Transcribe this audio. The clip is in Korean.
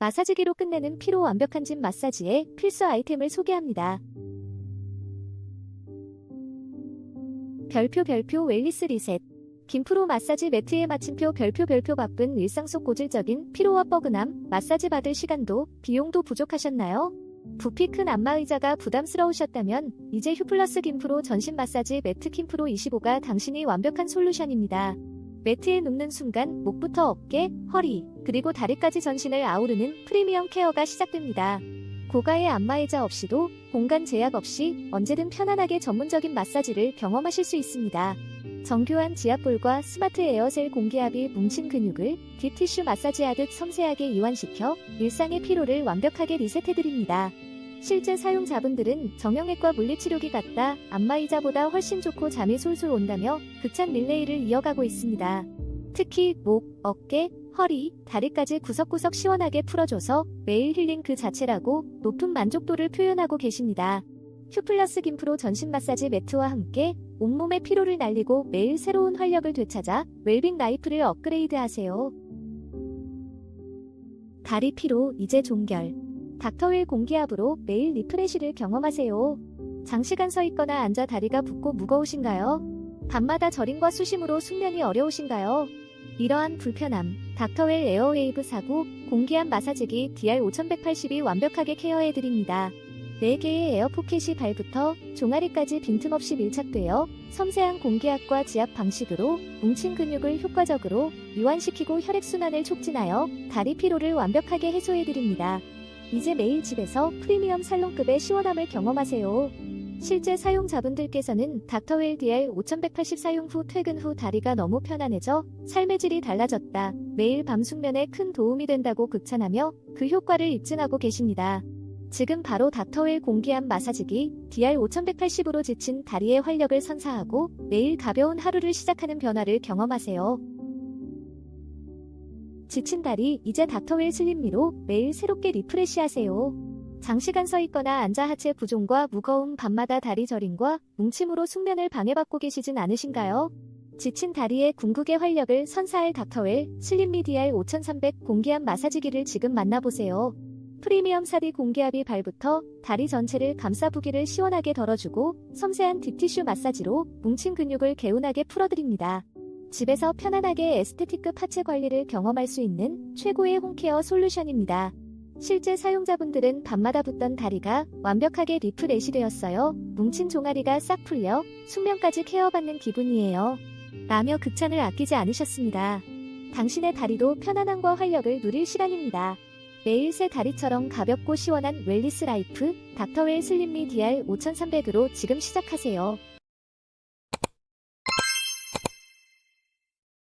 마사지기로 끝내는 피로 완벽한 집 마사지의 필수 아이템을 소개합니다. 별표 별표 웰리스 리셋 김프로 마사지 매트에 마침표 별표 별표 바쁜 일상 속 고질적인 피로와 뻐근함 마사지 받을 시간도 비용도 부족하셨나요? 부피 큰 안마의자가 부담스러우셨다면 이제 휴플러스 김프로 전신 마사지 매트 김프로 25가 당신이 완벽한 솔루션입니다. 매트에 눕는 순간 목부터 어깨, 허리, 그리고 다리까지 전신을 아우르는 프리미엄 케어가 시작됩니다. 고가의 안마의자 없이도 공간 제약 없이 언제든 편안하게 전문적인 마사지를 경험하실 수 있습니다. 정교한 지압볼과 스마트 에어셀 공기압이 뭉친 근육을 딥티슈 마사지하듯 섬세하게 이완시켜 일상의 피로를 완벽하게 리셋해드립니다. 실제 사용자분들은 정형외과 물리치료기 같다 안마의자보다 훨씬 좋고 잠이 솔솔 온다며 극찬 릴레이를 이어가고 있습니다. 특히 목, 어깨, 허리, 다리까지 구석구석 시원하게 풀어줘서 매일 힐링 그 자체라고 높은 만족도를 표현하고 계십니다. 휴플러스 김프로 전신 마사지 매트와 함께 온몸의 피로를 날리고 매일 새로운 활력을 되찾아 웰빙 라이프를 업그레이드 하세요. 다리 피로 이제 종결. 닥터웰 공기압으로 매일 리프레시를 경험하세요. 장시간 서 있거나 앉아 다리가 붓고 무거우신가요? 밤마다 저림과 수심으로 숙면이 어려우신가요? 이러한 불편함, 닥터웰 에어웨이브 49 공기압 마사지기 DR5180이 완벽하게 케어해드립니다. 4개의 에어 포켓이 발부터 종아리까지 빈틈없이 밀착되어 섬세한 공기압과 지압 방식으로 뭉친 근육을 효과적으로 이완시키고 혈액순환을 촉진하여 다리 피로를 완벽하게 해소해드립니다. 이제 매일 집에서 프리미엄 살롱급의 시원함을 경험하세요. 실제 사용자분들께서는 닥터웰 DR 5180 사용 후 퇴근 후 다리가 너무 편안해져 삶의 질이 달라졌다. 매일 밤 숙면에 큰 도움이 된다고 극찬하며 그 효과를 입증하고 계십니다. 지금 바로 닥터웰 공기압 마사지기 DR 5180으로 지친 다리의 활력을 선사하고 매일 가벼운 하루를 시작하는 변화를 경험하세요. 지친 다리 이제 닥터웰 슬림미로 매일 새롭게 리프레시하세요. 장시간 서 있거나 앉아 하체 부종과 무거운 밤마다 다리 저림과 뭉침으로 숙면을 방해받고 계시진 않으신가요? 지친 다리의 궁극의 활력을 선사할 닥터웰 슬림미 DR 5300 공기압 마사지기를 지금 만나보세요. 프리미엄 사디 공기압이 발부터 다리 전체를 감싸 부기를 시원하게 덜어주고 섬세한 딥티슈 마사지로 뭉친 근육을 개운하게 풀어드립니다. 집에서 편안하게 에스테티크 하체 관리를 경험할 수 있는 최고의 홈케어 솔루션입니다. 실제 사용자분들은 밤마다 붓던 다리가 완벽하게 리프레시 되었어요. 뭉친 종아리가 싹 풀려 숙면까지 케어받는 기분이에요. 라며 극찬을 아끼지 않으셨습니다. 당신의 다리도 편안함과 활력을 누릴 시간입니다. 매일 새 다리처럼 가볍고 시원한 웰리스 라이프 닥터웰 슬림미 DR 5300으로 지금 시작하세요.